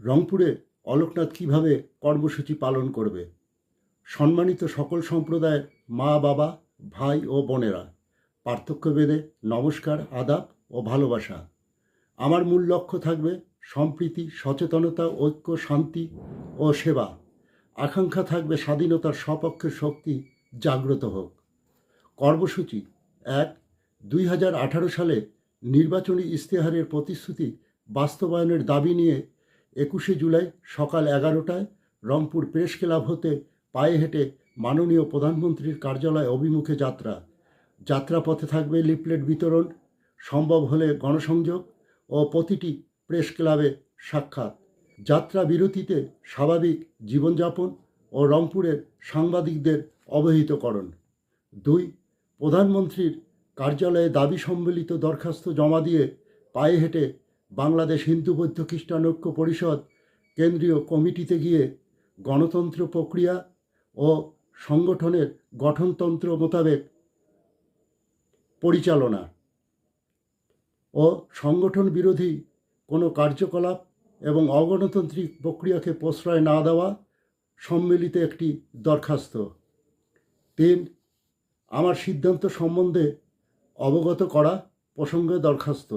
রংপুরে অলোকনাথ কীভাবে কর্মসূচি পালন করবে? সম্মানিত সকল সম্প্রদায়ের মা, বাবা, ভাই ও বোনেরা, পার্থক্য বেদে নমস্কার, আদাব ও ভালোবাসা। আমার মূল লক্ষ্য থাকবে সম্প্রীতি, সচেতনতা, ঐক্য, শান্তি ও সেবা। আকাঙ্ক্ষা থাকবে স্বাধীনতার সপক্ষের শক্তি জাগ্রত হোক। কর্মসূচি এক, দুই সালে নির্বাচনী ইশতেহারের প্রতিশ্রুতি বাস্তবায়নের দাবি নিয়ে একুশে জুলাই সকাল এগারোটায় রংপুর প্রেস ক্লাব হতে পায়ে হেঁটে মাননীয় প্রধানমন্ত্রীর কার্যালয় অভিমুখে যাত্রা। যাত্রাপথে থাকবে লিফলেট বিতরণ, সম্ভব হলে গণসংযোগ ও প্রতিটি প্রেস ক্লাবে সাক্ষাৎ। যাত্রা বিরতিতে স্বাভাবিক জীবনযাপন ও রংপুরের সাংবাদিকদের অবহিতকরণ। দুই, প্রধানমন্ত্রীর কার্যালয়ে দাবি সম্বলিত দরখাস্ত জমা দিয়ে পায়ে হেঁটে বাংলাদেশ হিন্দু বৌদ্ধ খ্রিস্টান ঐক্য পরিষদ কেন্দ্রীয় কমিটিতে গিয়ে গণতন্ত্র প্রক্রিয়া ও সংগঠনের গঠনতন্ত্র মোতাবেক পরিচালনা ও সংগঠন বিরোধী কোনো কার্যকলাপ এবং অগণতান্ত্রিক প্রক্রিয়াকে প্রশ্রয় না দেওয়া সম্মিলিত একটি দরখাস্ত। তিন, আমার সিদ্ধান্ত সম্বন্ধে অবগত করা প্রসঙ্গে দরখাস্ত।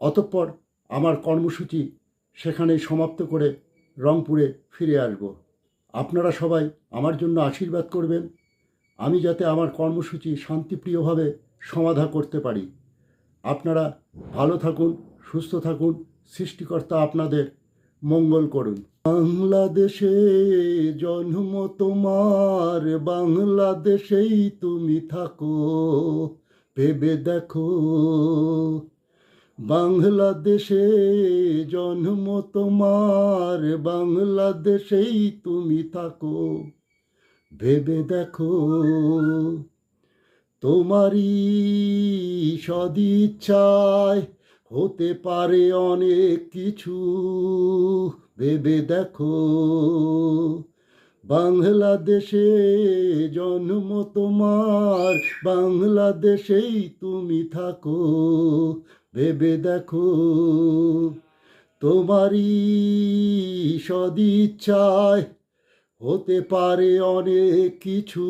অতঃপর আমার কর্মসূচি সেখানেই সমাপ্ত করে রংপুরে ফিরে আসব। আপনারা সবাই আমার জন্য আশীর্বাদ করবেন। আমি যাতে আমার কর্মসূচি শান্তিপ্রিয়ভাবে সমাধা করতে পারি। আপনারা ভালো থাকুন, সুস্থ থাকুন, সৃষ্টিকর্তা আপনাদের মঙ্গল করুন। বাংলাদেশে জন্ম তোমার, বাংলাদেশেই তুমি থাকো, ভেবে দেখো। বাংলাদেশে জন্ম তোমার, বাংলাদেশেই তুমি থাকো। ভেবে দেখো, তোমারই সদিচ্ছায় হতে পারে অনেক কিছু। ভেবে দেখো, বাংলাদেশে জন্ম তোমার, বাংলাদেশেই তুমি থাকো। ভেবে দেখো, তোমারই সদিচ্ছায় হতে পারে অনেক কিছু।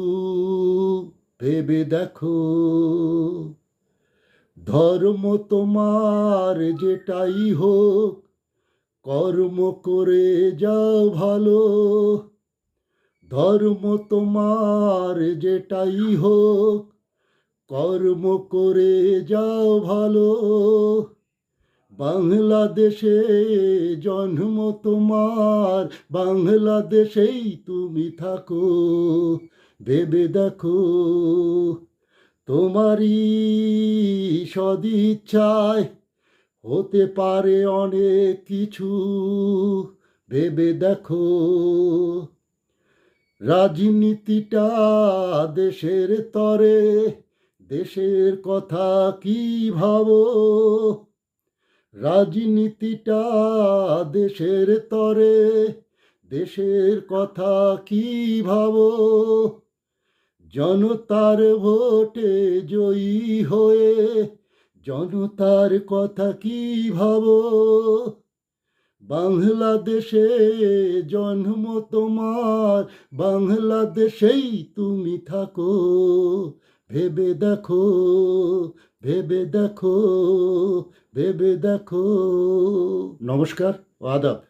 ভেবে দেখো, ধর্ম তোমার যেটাই হোক, কর্ম করে যাও ভালো। ধর্ম তোমার যেটাই হোক কর্ম করে যাও ভালো। বাংলাদেশে জন্ম তোমার, বাংলাদেশেই তুমি থাকো। ভেবে দেখো, তোমারই সদিচ্ছায় হতে পারে অনেক কিছু। ভেবে দেখো, রাজনীতিটা দেশের তরে দেশের কথা কি ভাবো? রাজনীতিটা দেশের তরে, দেশের কথা কি ভাবো? জনতার ভোটে জয়ী হয়ে জনতার কথা কি ভাবো? বাংলাদেশে জন্ম তোমার, বাংলাদেশেই তুমি থাকো। ভেবে দেখো ভেবে দেখো ভেবে দেখো। নমস্কার ও আদাব।